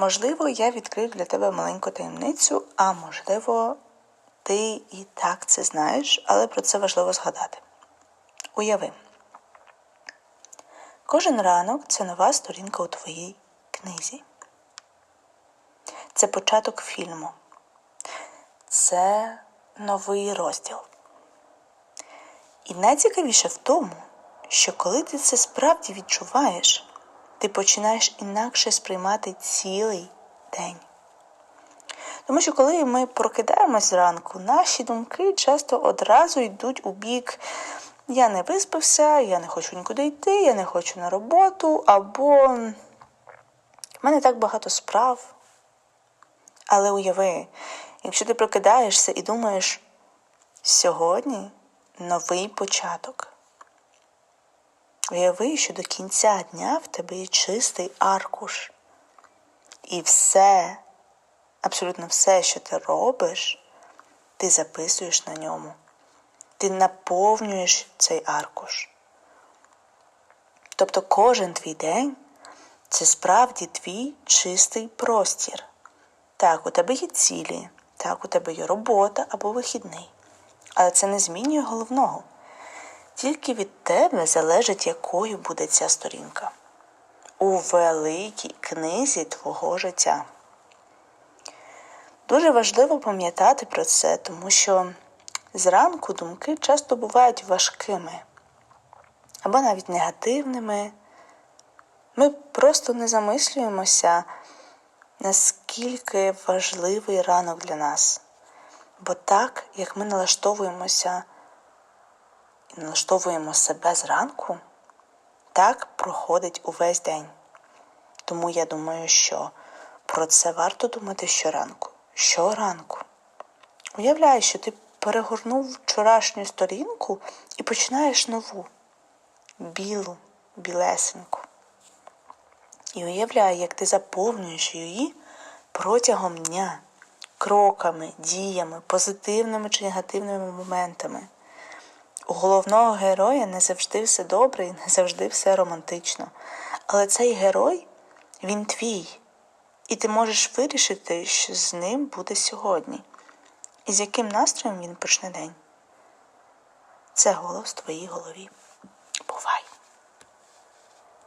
Можливо, я відкрив для тебе маленьку таємницю, а можливо, ти і так це знаєш, але про це важливо згадати. Уяви, кожен ранок це нова сторінка у твоїй книзі. Це початок фільму. Це новий розділ. І найцікавіше в тому, що коли ти це справді відчуваєш, ти починаєш інакше сприймати цілий день. Тому що коли ми прокидаємось зранку, наші думки часто одразу йдуть у бік я не виспався, я не хочу нікуди йти, я не хочу на роботу, або в мене так багато справ. Але уяви, якщо ти прокидаєшся і думаєш, сьогодні новий початок. Уяви, що до кінця дня в тебе є чистий аркуш. І все, абсолютно все, що ти робиш, ти записуєш на ньому. Ти наповнюєш цей аркуш. Тобто кожен твій день це справді твій чистий простір. Так, у тебе є цілі, так, у тебе є робота або вихідний. Але це не змінює головного. Тільки від тебе залежить, якою буде ця сторінка. У великій книзі твого життя. Дуже важливо пам'ятати про це, тому що зранку думки часто бувають важкими або навіть негативними. Ми просто не замислюємося, наскільки важливий ранок для нас. Бо так, як ми налаштовуємося налаштовуємо себе зранку, так проходить увесь день. Тому я думаю, що про це варто думати щоранку. Щоранку. Уявляй, що ти перегорнув вчорашню сторінку і починаєш нову, білу, білесеньку. І уявляй, як ти заповнюєш її протягом дня кроками, діями, позитивними чи негативними моментами. У головного героя не завжди все добре і не завжди все романтично. Але цей герой, він твій. І ти можеш вирішити, що з ним буде сьогодні. І з яким настроєм він почне день. Це голос в твоїй голові.